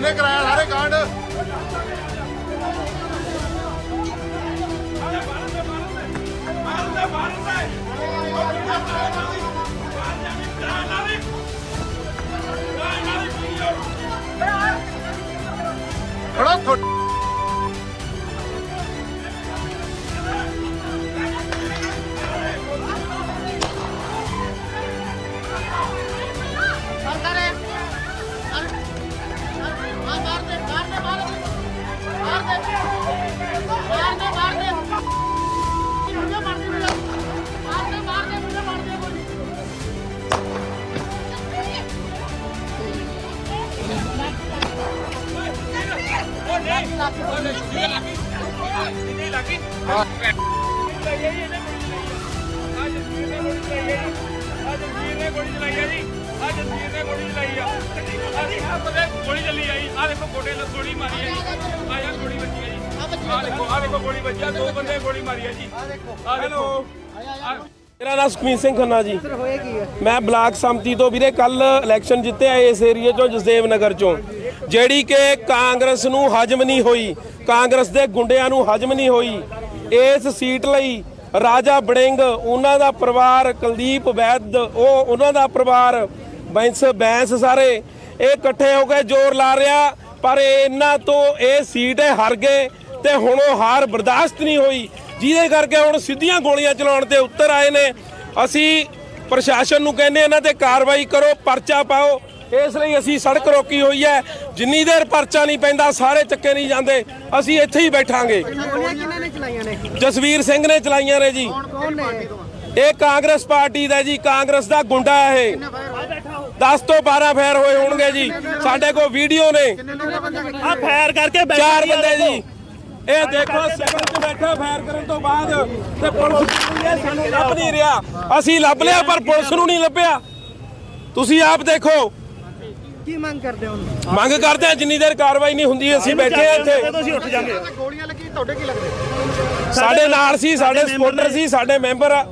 ਇਹਨੇ ਕਰਾਇਆ ਸਾਰੇ ਕਾਂਡ। ਖੜਾ ਗੋਲੀ ਚੱਲੀ ਆਈ ਆ ਦੇਖੋ ਗੋਡੇ ਨਾਲ ਗੋਲੀ ਮਾਰੀ ਹੈ ਜੀ ਆਇਆ ਗੋਲੀ ਵੱਜੀ ਹੈ ਜੀ ਆ ਦੇਖੋ ਆ ਦੇਖੋ ਗੋਲੀ ਵੱਜੀ ਆ ਦੋ ਬੰਦੇ ਗੋਲੀ ਮਾਰੀ ਹੈ ਜੀ ਆ ਦੇਖੋ ਮੇਰਾ ਨਾਮ ਸੁਖਮੀਤ ਸਿੰਘ ਖੰਨਾ ਜੀ। ਮੈਂ ਬਲਾਕ ਸੰਮਤੀ ਤੋਂ ਵੀਰੇ ਕੱਲ ਇਲੈਕਸ਼ਨ ਜਿੱਤਿਆ ਇਸ ਏਰੀਏ ਚੋਂ, ਜਸਦੇਵ ਨਗਰ ਚੋਂ। ਜਿਹੜੀ ਕਿ ਕਾਂਗਰਸ ਨੂੰ ਹਜਮ ਨਹੀਂ ਹੋਈ, ਕਾਂਗਰਸ ਦੇ ਗੁੰਡਿਆਂ ਨੂੰ ਹਜਮ ਨਹੀਂ ਹੋਈ, ਇਸ ਸੀਟ ਲਈ ਰਾਜਾ ਬੜਿੰਗ ਉਹਨਾਂ ਦਾ ਪਰਿਵਾਰ ਕੁਲਦੀਪ ਵੈਦ, ਉਹ ਉਹਨਾਂ ਦਾ ਪਰਿਵਾਰ, ਬੈਂਸ ਬੈਂਸ ਸਾਰੇ, ਇਹ ਇਕੱਠੇ ਹੋ ਕੇ ਜ਼ੋਰ ਲਾ ਰਿਹਾ, ਪਰ ਇਹਨਾਂ ਤੋਂ ਇਹ ਸੀਟ ਹਾਰ ਗਏ ਤੇ ਹੁਣ ਉਹ ਹਾਰ ਬਰਦਾਸ਼ਤ ਨਹੀਂ ਹੋਈ। ਜਿਹਦੇ ਕਰਕੇ ਹੁਣ ਸਿੱਧੀਆਂ ਗੋਲੀਆਂ ਚਲਾਉਣ ਤੇ ਉੱਤਰ ਆਏ ਨੇ। ਅਸੀਂ ਪ੍ਰਸ਼ਾਸਨ ਨੂੰ ਕਹਿੰਦੇ ਇਹਨਾਂ ਤੇ ਕਾਰਵਾਈ ਕਰੋ, ਪਰਚਾ ਪਾਓ। ਇਸ ਲਈ ਅਸੀਂ ਸੜਕ ਰੋਕੀ ਹੋਈ ਹੈ। ਜਿੰਨੀ ਦੇਰ ਪਰਚਾ ਨਹੀਂ ਪੈਂਦਾ ਸਾਰੇ ਚੱਕੇ ਨਹੀਂ ਜਾਂਦੇ। ਅਸੀਂ ਇੱਥੇ ਹੀ ਬੈਠਾਂਗੇ। ਜਸਵੀਰ ਸਿੰਘ ਨੇ ਚਲਾਈਆਂ ਨੇ ਜੀ। ਇਹ ਕਾਂਗਰਸ ਪਾਰਟੀ ਦਾ ਜੀ ਕਾਂਗਰਸ ਦਾ ਗੁੰਡਾ ਹੈ ਇਹ। 10 ਤੋਂ 12 ਫੈਰ ਹੋਏ ਹੋਣਗੇ ਜੀ। ਸਾਡੇ ਕੋਲ ਵੀਡੀਓ ਨੇ। ਆ ਫਾਇਰ ਕਰਕੇ ਚਾਰ ਬੰਦੇ ਜੀ। ਇਹ ਦੇਖੋ ਸਿਵਲ 'ਚ ਬੈਠਾ ਫਾਇਰ ਕਰਨ ਤੋਂ ਬਾਅਦ ਤੇ ਪੁਲਿਸ ਨੂੰ ਇਹ ਸਾਨੂੰ ਲੱਭ ਨਹੀਂ ਰਿਹਾ। ਅਸੀਂ ਲੱਭ ਲਿਆ ਪਰ ਪੁਲਿਸ ਨੂੰ ਨਹੀਂ ਲੱਭਿਆ। ਤੁਸੀਂ ਆਪ ਦੇਖੋ। ਕੀ ਮੰਗ ਕਰਦੇ ਹੋ? ਮੰਗ ਕਰਦੇ ਆ ਜਿੰਨੀ ਦੇਰ ਕਾਰਵਾਈ ਨਹੀਂ ਹੁੰਦੀ ਅਸੀਂ ਬੈਠੇ ਆ ਇੱਥੇ। ਤੁਸੀਂ ਉੱਠ ਜਾਗੇ। ਗੋਲੀਆਂ ਲੱਗੀ ਤੁਹਾਡੇ ਕੀ ਲੱਗਦੇ? ਸਾਡੇ ਨਾਲ ਸੀ ਸਾਡੇ ਸਪੋਰਟਰ ਸੀ ਸਾਡੇ ਮੈਂਬਰ ਆ।